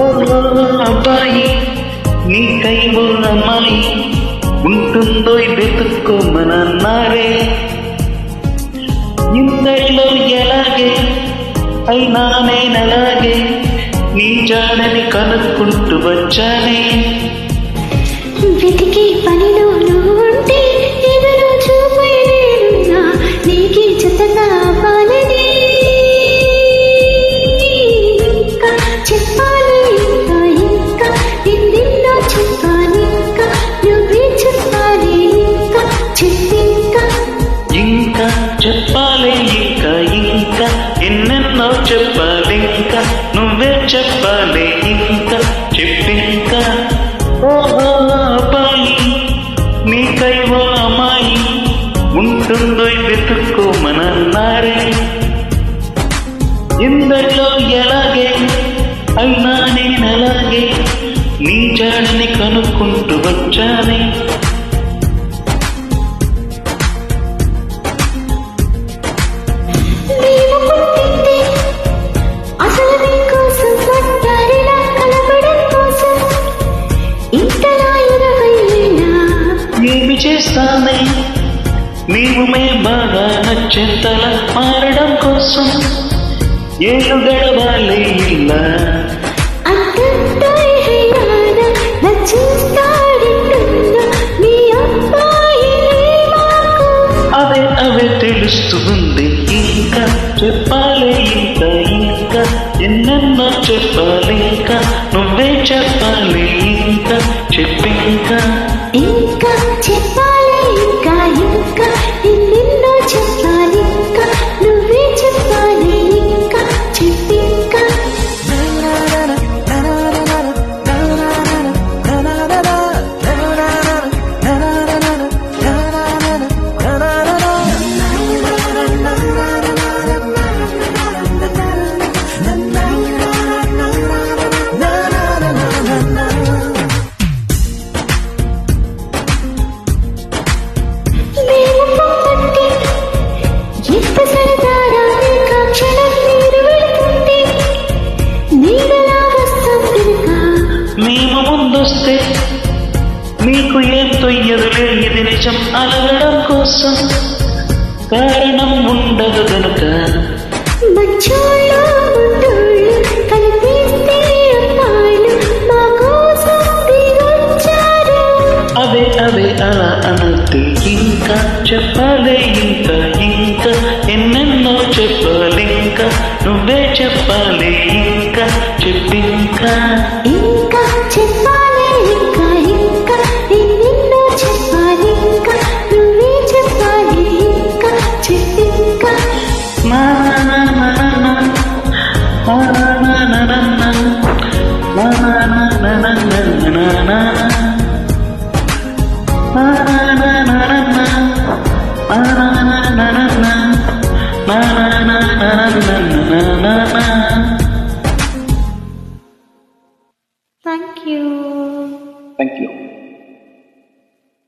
ఓ అబ్బాయి నీకై ఉన్న అమ్మాయి ఉంటుందో వెతుక్కోమనన్నారే ఇంతలో ఎలాగే అయినా నేనలాగే నీ జాడని కనుక్కుంటూ వచ్చానే. ఎన్నెన్నో ఇంకా నువ్వే చెప్పాలి ఇంకా చెప్పింకా ఓహో అబ్బాయి నీకై ఓ అమ్మాయి ఉంటుందో వెతుక్కోమనన్నారే ఇందట్లో ఎలాగే అయినా నేనలాగే నీ జాడని కనుక్కుంటూ వచ్చానే. చేస్తానే నీవు మే బాగా నచ్చేంతల మారడం కోసం ఏళ్ళు గడవాలి ఇలా అవే అవే తెలుస్తుంది ఇంకా. చెప్పాలి ఇంకా ఇంకా. ఎన్నెన్నో చెప్పాలి ఇంకా. నువ్వే చెప్పాలి ఇంకా. చెప్పింకా ఇంకా Chippa ముందొస్తే మీకు ఏం తొయ్యదులే ఇది నిజం అలగడం కోసం కారణం ఉండదు దిగొచ్చారు. అవే అవే అలా అనద్దు. ఇంకా చెప్పాలి ఇంకా ఇంకా ఎన్నెన్నో చెప్పాలి ఇంకా నువ్వే చెప్పాలి ఇంకా చెప్పింకా. moment.